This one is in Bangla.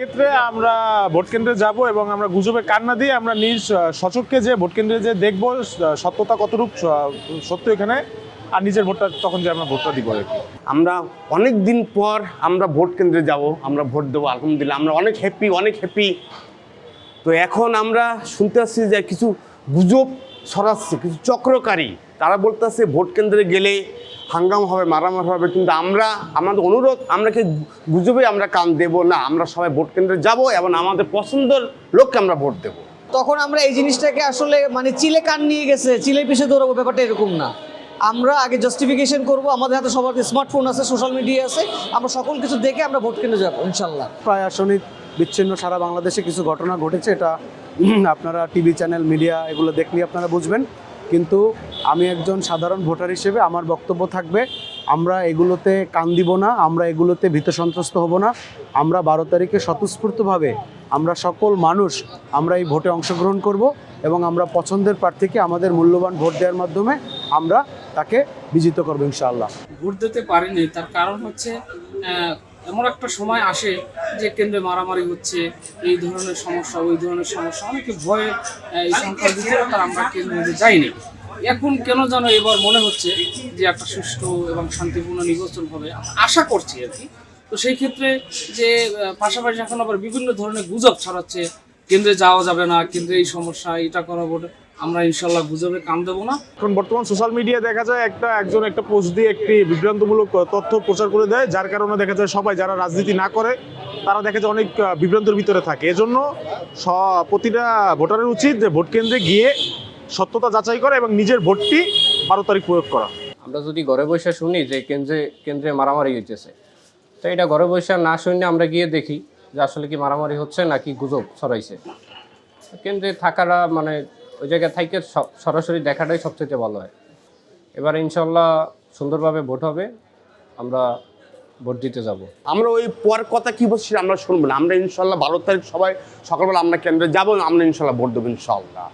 ক্ষেত্রে আমরা ভোট কেন্দ্রে যাব এবং আমরা গুজবে কান্না দিয়ে আমরা নিজ আহ, সচক্ষে যে ভোট কেন্দ্রে যে দেখব সত্যতা কতটুকু সত্য এখানে আর নিজের ভোটটা তখন যে আমরা ভোটটা দিব আর। আমরা অনেক দিন পর আমরা ভোট কেন্দ্রে যাব আমরা ভোট দেবো আলহামদুলিল্লাহ আমরা অনেক হ্যাপি অনেক হ্যাপি তো এখন আমরা শুনতে পাচ্ছি যে কিছু গুজব ছড়াচ্ছে কিছু চক্রকারী। তারা বলতেছে ভোট কেন্দ্রে গেলে হাঙ্গাম হবে মারামার হবে। কিন্তু আমরা আমাদের অনুরোধ আমরা কি গুজবে আমরা কান দেব? না আমরা সবাই ভোট কেন্দ্রে যাব এবং আমাদের পছন্দের লোককে আমরা ভোট দেবো। তখন আমরা এই জিনিসটাকে আসলে মানে চিলে কান নিয়ে গেছে চিলে পিছিয়ে দৌড়াবো ব্যাপারটা এরকম না। আমরা আগে জাস্টিফিকেশন করব আমাদের হাতে সবার স্মার্টফোন আছে সোশ্যাল মিডিয়া আছে আমরা সকল কিছু দেখে আমরা ভোট কেন্দ্রে যাব ইনশাল্লাহ প্রায় আসনিক বিচ্ছিন্ন সারা বাংলাদেশে কিছু ঘটনা ঘটেছে এটা আপনারা টিভি চ্যানেল, মিডিয়া এগুলো দেখলে আপনারা বুঝবেন। কিন্তু আমি একজন সাধারণ ভোটার হিসেবে আমার বক্তব্য থাকবে, আমরা এগুলোতে কান দিব না, আমরা এগুলোতে ভীত সন্ত্রস্ত হব না। আমরা বারো তারিখে স্বতঃস্ফূর্তভাবে আমরা সকল মানুষ আমরা এই ভোটে অংশগ্রহণ করব এবং আমরা পছন্দের প্রার্থীকে আমাদের মূল্যবান ভোট দেওয়ার মাধ্যমে আমরা তাকে বিজিত করব ইনশাআল্লাহ। ভোট দিতে পারিনি, তার কারণ হচ্ছে এমন একটা সময় আসে যে কেন্দ্রে মারামারি হচ্ছে, এই ধরনের সমস্যা, ওই ধরনের সমস্যা, অনেকে ভয়ে এই সংখ্যা দিতে তার আমরা কেন্দ্রে যাইনি। এখন কেন যেন এবার মনে হচ্ছে যে একটা সুষ্ঠু এবং শান্তিপূর্ণ নির্বাচন হবে আশা করছি আর কি। তো সেই ক্ষেত্রে যে পাশাপাশি এখন আবার বিভিন্ন ধরনের গুজব ছড়াচ্ছে কেন্দ্রে যাওয়া যাবে না কেন্দ্রে এই সমস্যা এটা করা আমরা ইনশাল্লাহ গুজবে কান দেবো না। এখন বর্তমান সোশ্যাল মিডিয়া দেখা যায় একটা একজন একটা পোস্ট দিয়ে একটি বিভ্রান্তমূলক তথ্য প্রচার করে দেয় যার কারণে দেখা যায় সবাই যারা রাজনীতি না করে তারা দেখা যায় অনেক বিভ্রান্তের ভিতরে থাকে। এজন্য স- প্রতিটা ভোটারের উচিত যে ভোট কেন্দ্রে গিয়ে সত্যতা যাচাই করা এবং নিজের ভোটটি বারো তারিখ প্রয়োগ করা। আমরা যদি ঘরে বসে শুনি যে কেন্দ্রে কেন্দ্রে মারামারি হইতেছে তো এটা ঘরে বসে না শুনে আমরা গিয়ে দেখি। যে আসলে কি মারামারি হচ্ছে নাকি গুজব ছড়াইছে। কেন্দ্রে থাকারা মানে ওই জায়গায় থেকে সরাসরি দেখাটাই সবচেয়ে ভালো হয়। এবার ইনশাল্লাহ সুন্দরভাবে ভোট হবে, আমরা ভোট দিতে যাব। আমরা ওই পর কথা কি বলছি আমরা শুনব না। আমরা ইনশাল্লাহ বারো তারিখ সবাই সকালবেলা আমরা কেন্দ্রে যাব, আমরা ইনশাল্লাহ ভোট দেবো ইনশাল্লাহ